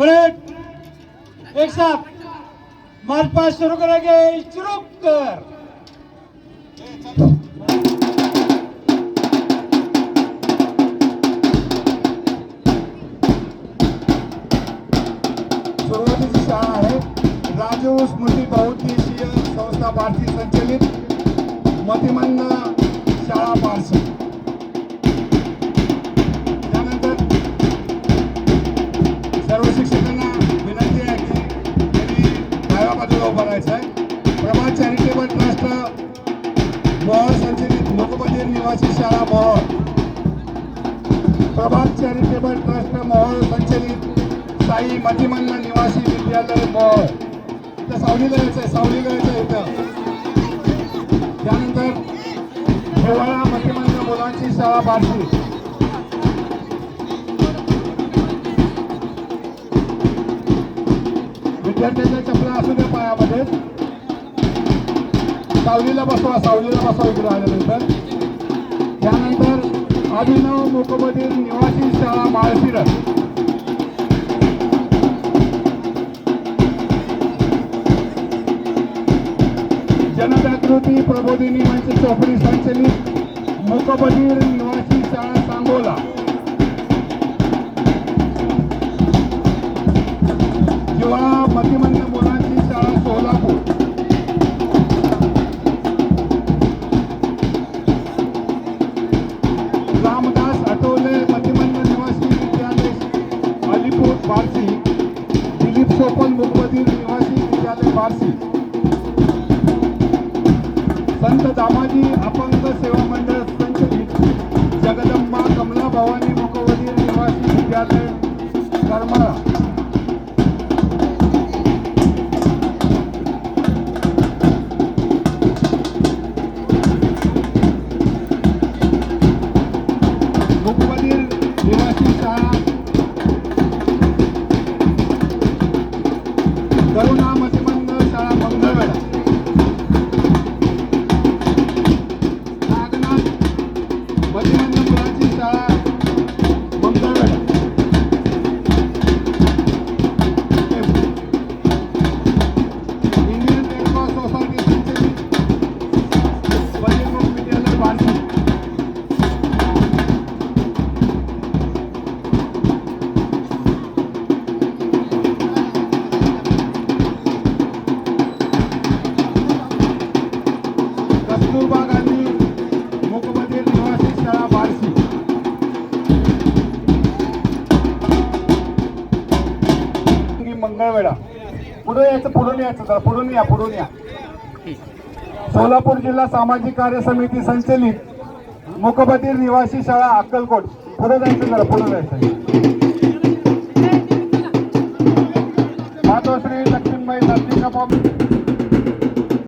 पलट एक साथ. मार्च पास शुरू करेंगे शुरू कर. सुरुवातीची शाळा आहे. स्मृती बहुउद्देशीय संस्था भारतीय संचलित. मतिमंद चॅरिटेबल ट्रस्ट मोहोळ संचलित लोकमंदिर निवासी शाळा मोहोळ प्रभात चॅरिटेबल ट्रस्ट मोहोळ संचलित साई मतिमंद निवासी विद्यालय मोहोळ इथं सावलीला यायचं आहे सावलीला यायचं आहे इथं. त्यानंतर हिवाळा मतिमंद मुलांची शाळा बार्शी. विद्यार्थ्यांच्या चपला असू द्या पायामध्ये. सावलीला बसवा सावलीला बसवा इकडे आल्यानंतर. त्यानंतर अभिनव मुकबधीर निवासी शाळा माळशिरस. जनजागृती प्रबोधिनी म्हणजे मंच चोपडी संचलित मुकबधीर दिलीप सोपल निवासी विद्यालय बार्शी संत दामाजी अपंग सेवा मंडळ संचलित जगदंबा कमला भवानी मुकबधीर निवासी विद्यालय करमाळा करुणा मतिमंद शाळा मंगळवेढा नागनाथ मंगळवेढा. पुढे यायचं पुढून यायचं जरा पुढून या पुढून या सोलापूर जिल्हा सामाजिक कार्य समिती संचलित मुकबधीर निवासी शाळा अक्कलकोट. पुढे जायचं जरा पुढे जायचं.